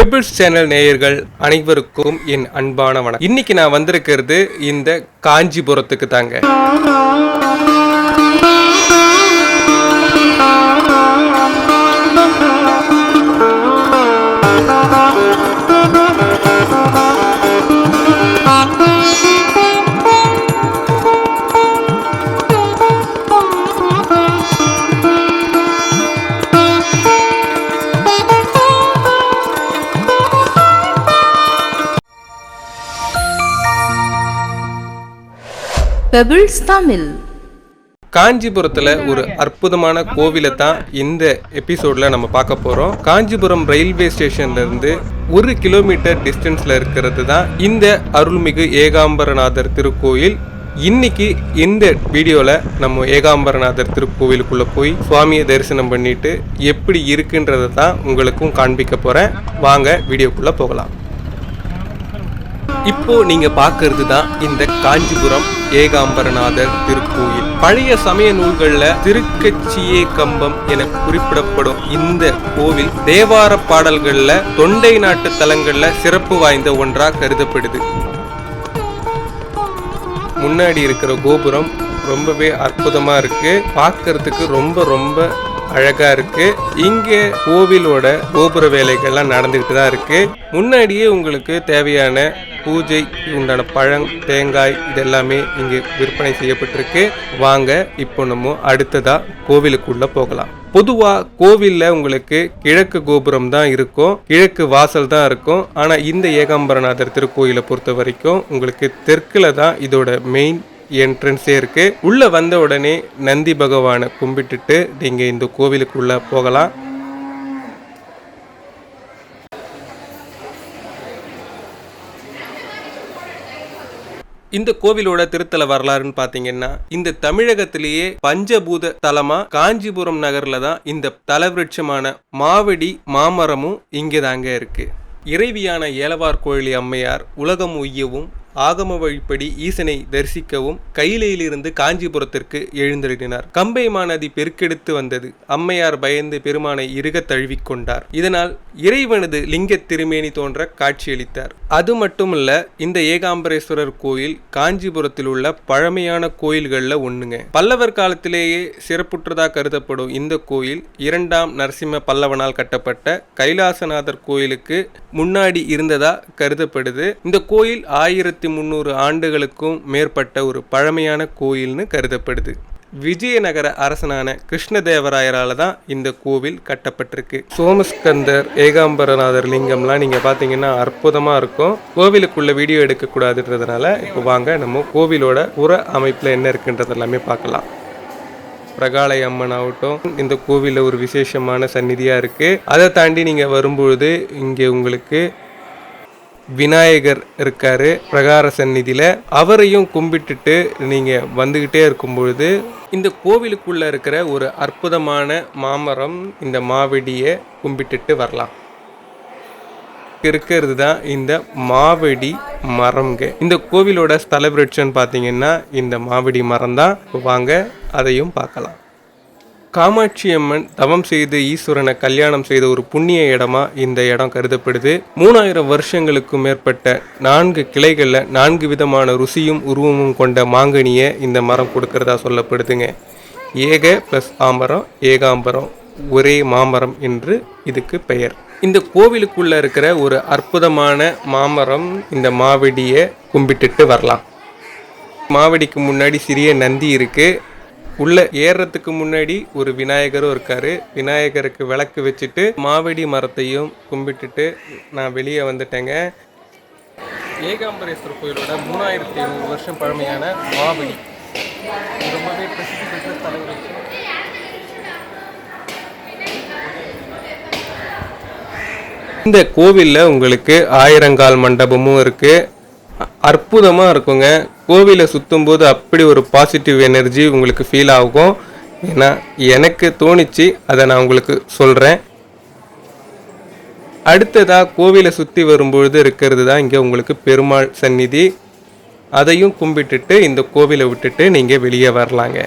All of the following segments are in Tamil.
பெபிள்ஸ் சேனல் நேயர்கள் அனைவருக்கும் என் அன்பான வணக்கம். இன்னைக்கு நான் வந்திருக்கிறது இந்த காஞ்சிபுரத்துக்கு தாங்க. பெபிள்ஸ் தமிழ் காஞ்சிபுரத்தில் ஒரு அற்புதமான கோவிலை தான் இந்த எபிசோடில் நம்ம பார்க்க போகிறோம் காஞ்சிபுரம் ரயில்வே ஸ்டேஷன்லேருந்து ஒரு கிலோமீட்டர் டிஸ்டன்ஸில் இருக்கிறது தான் இந்த அருள்மிகு ஏகாம்பரநாதர் திருக்கோயில். இன்னைக்கு இந்த வீடியோவில் நம்ம ஏகாம்பரநாதர் திருக்கோவிலுக்குள்ளே போய் சுவாமியை தரிசனம் பண்ணிட்டு எப்படி இருக்குன்றதை தான் உங்களுக்கும் காண்பிக்க போகிறேன் வாங்க வீடியோக்குள்ளே போகலாம். இப்போ நீங்க பாக்குறது தான் இந்த காஞ்சிபுரம் ஏகாம்பரநாதர் திருக்கோயில். பழைய சமய நூல்கள்ல திருக்கச்சியே கம்பம் என குறிப்பிடப்படும் இந்த கோவில் தேவார பாடல்கள்ல தொண்டை நாட்டு தலங்கள்ல சிறப்பு வாய்ந்த ஒன்றா கருதப்படுது. முன்னாடி இருக்கிற கோபுரம் ரொம்பவே அற்புதமா இருக்கு. பார்க்கறதுக்கு ரொம்ப ரொம்ப அழகா இருக்கு. இங்க கோவிலோட கோபுர வேலைகள்லாம் நடந்துகிட்டு தான் இருக்கு. முன்னாடியே உங்களுக்கு தேவையான பூஜை உண்டான பழம் தேங்காய் இதெல்லாமே இங்கே விற்பனை செய்யப்பட்டிருக்கு. வாங்க இப்போ நம்ம அடுத்ததா கோவிலுக்குள்ள போகலாம். பொதுவா கோவில்ல உங்களுக்கு கிழக்கு கோபுரம் தான் இருக்கும். கிழக்கு வாசல் தான் இருக்கும். ஆனா இந்த ஏகாம்பரநாதர் திருக்கோயிலை பொறுத்த வரைக்கும் உங்களுக்கு தெற்குல தான் இதோட மெயின் என்ட்ரன்ஸே இருக்குது உள்ளே வந்த உடனே நந்தி பகவானை கும்பிட்டுட்டு நீங்கள் இந்த கோவிலுக்குள்ளே போகலாம். இந்த கோவிலோட திருத்தல வரலாறுன்னு பாத்தீங்கன்னா இந்த தமிழகத்திலேயே பஞ்சபூத தலமா காஞ்சிபுரம் நகர்ல தான் இந்த தலவிருட்சமான மாவடி மாமரமும் இங்கே தாங்க இருக்கு. இறைவியான ஏலவார் கோயிலி அம்மையார் உலகம் உய்யவும் ஆகம வழிப்படி ஈசனை தரிசிக்கவும் கையிலையிலிருந்து காஞ்சிபுரத்திற்கு எழுந்தருளினார். கம்பை மாநதி பெருக்கெடுத்து வந்தது. அம்மையார் பயந்து பெருமானை இறுக தழுவிக்கொண்டார் இதனால் இறைவனது லிங்க திருமேனி தோன்ற காட்சியளித்தார். அது மட்டுமல்ல இந்த ஏகாம்பரேஸ்வரர் கோயில் காஞ்சிபுரத்தில் உள்ள பழமையான கோயில்களில் ஒண்ணுங்க. பல்லவர் காலத்திலேயே சிறப்புற்றதாக கருதப்படும் இந்த கோயில் இரண்டாம் நரசிம்ம பல்லவனால் கட்டப்பட்ட கைலாசநாதர் கோயிலுக்கு முன்னாடி இருந்ததா கருதப்படுது. இந்த கோயில் ஆயிரத்தி முந்நூறு ஆண்டுகளுக்கும் மேற்பட்ட ஒரு பழமையான கோயில்னு கருதப்படுது. விஜயநகர அரசனான கிருஷ்ணதேவராயரால் தான் இந்த கோவில் கட்டப்பட்டிருக்கு. சோமஸ்கந்தர் ஏகாம்பரநாதர் லிங்கம்லாம் நீங்கள் பார்த்தீங்கன்னா அற்புதமாக இருக்கும். கோவிலுக்குள்ள வீடியோ எடுக்கக்கூடாதுன்றதுனால இப்போ வாங்க நம்ம கோவிலோட புற அமைப்பில் என்ன இருக்குன்றது எல்லாமே பார்க்கலாம். பிரகாலய அம்மன் ஆகட்டும் இந்த கோவிலில் ஒரு விசேஷமான சந்நிதியாக இருக்குது அதை தாண்டி நீங்கள் வரும்பொழுது இங்கே உங்களுக்கு விநாயகர் இருக்காரு பிரகார சந்நிதியில். அவரையும் கும்பிட்டுட்டு நீங்கள் வந்துக்கிட்டே இருக்கும் பொழுது இந்த கோவிலுக்குள்ளே இருக்கிற ஒரு அற்புதமான மாமரம் இந்த மாவெடியை கும்பிட்டுட்டு வரலாம். இருக்கிறது தான் இந்த மாவெடி மரம்ங்க. இந்த கோவிலோட ஸ்தல விருட்சம்னு பார்த்தீங்கன்னா இந்த மாவெடி மரம் தான் வாங்க அதையும் பார்க்கலாம். காமாட்சி அம்மன் தவம் செய்து ஈஸ்வரனை கல்யாணம் செய்த ஒரு புண்ணிய இடமா இந்த இடம் கருதப்படுது. மூணாயிரம் வருஷங்களுக்கு மேற்பட்ட நான்கு கிளைகளில் நான்கு விதமான ருசியும் உருவமும் கொண்ட மாங்கனியை இந்த மரம் கொடுக்கறதா சொல்லப்படுதுங்க. ஏக ப்ளஸ் ஆம்பரம் ஏகாம்பரம் ஒரே மாமரம் என்று இதுக்கு பெயர். இந்த கோவிலுக்குள்ள இருக்கிற ஒரு அற்புதமான மாமரம் இந்த மாவெடியை கும்பிட்டுட்டு வரலாம். மாவடிக்கு முன்னாடி சிறிய நந்தி இருக்கு. உள்ள ஏறுறதுக்கு முன்னாடி ஒரு விநாயகரும் இருக்காரு. விநாயகருக்கு விளக்கு வச்சுட்டு மாவடி மரத்தையும் கும்பிட்டுட்டு நான் வெளியே வந்துட்டேங்க. ஏகாம்பரேஸ்வரர் கோயிலோட மூணாயிரத்தி ஐநூறு வருஷம் பழமையான மாவடி. ரொம்பவே பிரசித்தி பெற்ற தலைவர் இந்த கோவிலில் உங்களுக்கு ஆயிரங்கால் மண்டபமும் இருக்குது அ- இருக்குங்க. கோவிலை சுற்றும் போது அப்படி ஒரு பாசிட்டிவ் எனர்ஜி உங்களுக்கு ஃபீல் ஆகும். ஏன்னா எனக்கு தோணிச்சு அதை நான் உங்களுக்கு சொல்கிறேன் அடுத்ததாக கோவிலை சுற்றி வரும்பொழுது இருக்கிறது தான் இங்கே உங்களுக்கு பெருமாள் சந்நிதி. அதையும் கும்பிட்டுட்டு இந்த கோவிலை விட்டுட்டு நீங்கள் வெளியே வரலாங்க.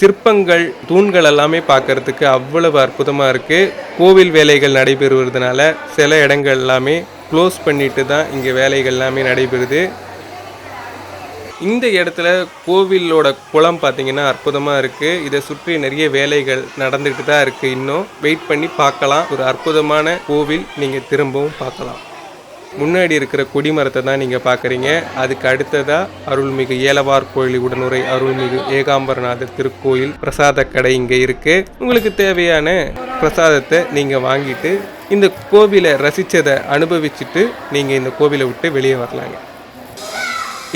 சிற்பங்கள் தூண்கள் எல்லாமே பார்க்கறதுக்கு அவ்வளவு அற்புதமாக இருக்குது கோவில் வேலைகள் நடைபெறுவதனால சில இடங்கள் எல்லாமே க்ளோஸ் பண்ணிட்டு தான் இங்கே வேலைகள் எல்லாமே நடைபெறுது. இந்த இடத்துல கோவிலோட குளம் பார்த்தீங்கன்னா அற்புதமாக இருக்குது இதை சுற்றி நிறைய வேலைகள் நடந்துக்கிட்டு தான் இருக்குது இன்னும். வெயிட் பண்ணி பார்க்கலாம். ஒரு அற்புதமான கோவில் நீங்கள் திரும்பவும் பார்க்கலாம். முன்னாடி இருக்கிற கொடிமரத்தை தான் நீங்கள் பார்க்குறீங்க. அதுக்கு அடுத்ததாக அருள்மிகு ஏலவார் கோயில் உடனுரை அருள்மிகு ஏகாம்பரநாதர் திருக்கோயில் பிரசாத கடை இங்கே இருக்குது உங்களுக்கு தேவையான பிரசாதத்தை நீங்கள் வாங்கிட்டு இந்த கோவிலை ரசித்ததை அனுபவிச்சுட்டு நீங்கள் இந்த கோவிலை விட்டு வெளியே வரலாங்க.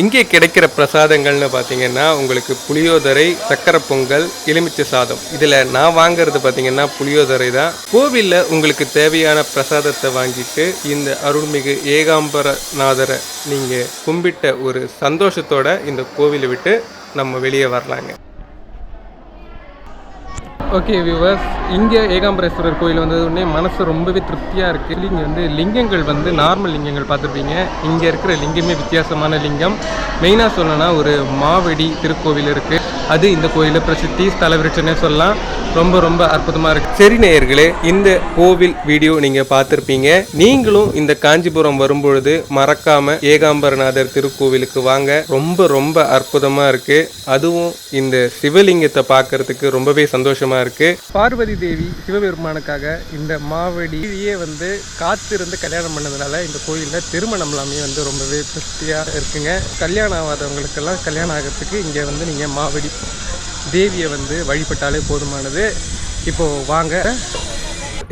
இங்கே கிடைக்கிற பிரசாதங்கள்னு பார்த்தீங்கன்னா உங்களுக்கு புளியோதரை சக்கரை பொங்கல் எலுமிச்சை சாதம். இதில் நான் வாங்குறது பார்த்தீங்கன்னா புளியோதரை தான். கோவிலில் உங்களுக்கு தேவையான பிரசாதத்தை வாங்கிட்டு இந்த அருள்மிகு ஏகாம்பரநாதரை நீங்கள் கும்பிட்ட ஒரு சந்தோஷத்தோட இந்த கோவிலை விட்டு நம்ம வெளியே வரலாங்க. ஓகே வியூவர்ஸ் இங்கே ஏகாம்பரேஸ்வரர் கோயில் வந்தது உடனே மனசு ரொம்பவே திருப்தியாக இருக்குது இங்கே வந்து லிங்கங்கள் வந்து நார்மல் லிங்கங்கள் பார்த்துருப்பீங்க. இங்கே இருக்கிற லிங்கமே வித்தியாசமான லிங்கம். மெயினாக சொல்லணும்னா ஒரு மாவெடி திருக்கோவில் இருக்குது அது இந்த கோயிலில் பிரசித்தி ஸ்தலவிருட்சனே சொல்லலாம். ரொம்ப ரொம்ப அற்புதமாக இருக்குது சரி நேயர்களே இந்த கோவில் வீடியோ நீங்கள் பார்த்துருப்பீங்க. நீங்களும் இந்த காஞ்சிபுரம் வரும்பொழுது மறக்காம ஏகாம்பரநாதர் திருக்கோவிலுக்கு வாங்க. ரொம்ப ரொம்ப அற்புதமாக இருக்குது அதுவும் இந்த சிவலிங்கத்தை பார்க்கறதுக்கு ரொம்பவே சந்தோஷமாக இருக்கு. பார்வதி தேவி சிவபெருமானுக்காக இந்த மாவடியே வந்து காத்திருந்து கல்யாணம் பண்ணதுனால இந்த கோயிலில் திருமணம் எல்லாமே வந்து ரொம்பவே திருப்தியாக இருக்குங்க. கல்யாணம் ஆகாதவங்களுக்கெல்லாம் கல்யாணம் ஆகிறதுக்கு இங்கே வந்து நீங்கள் மாவடி தேவியை வந்து வழிபட்டாலே போதுமானது. இப்போ வாங்க.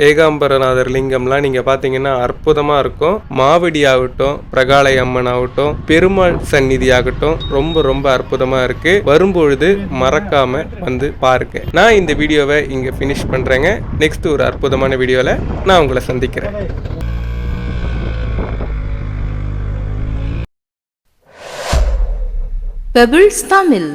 ஏகாம்பரநாதர் லிங்கம்லாம் நீங்கள் பார்த்தீங்கன்னா அற்புதமாக இருக்கும். மாவடி ஆகட்டும் பிரகாலை அம்மன் ஆகட்டும் பெருமாள் சந்நிதி ஆகட்டும் ரொம்ப ரொம்ப அற்புதமாக இருக்குது வரும்பொழுது மறக்காம வந்து பாருங்க. நான் இந்த வீடியோவை இங்கே ஃபினிஷ் பண்ணுறேங்க நெக்ஸ்ட் ஒரு அற்புதமான வீடியோவில் நான் உங்களை சந்திக்கிறேன். பெபிள்ஸ் தமிழ்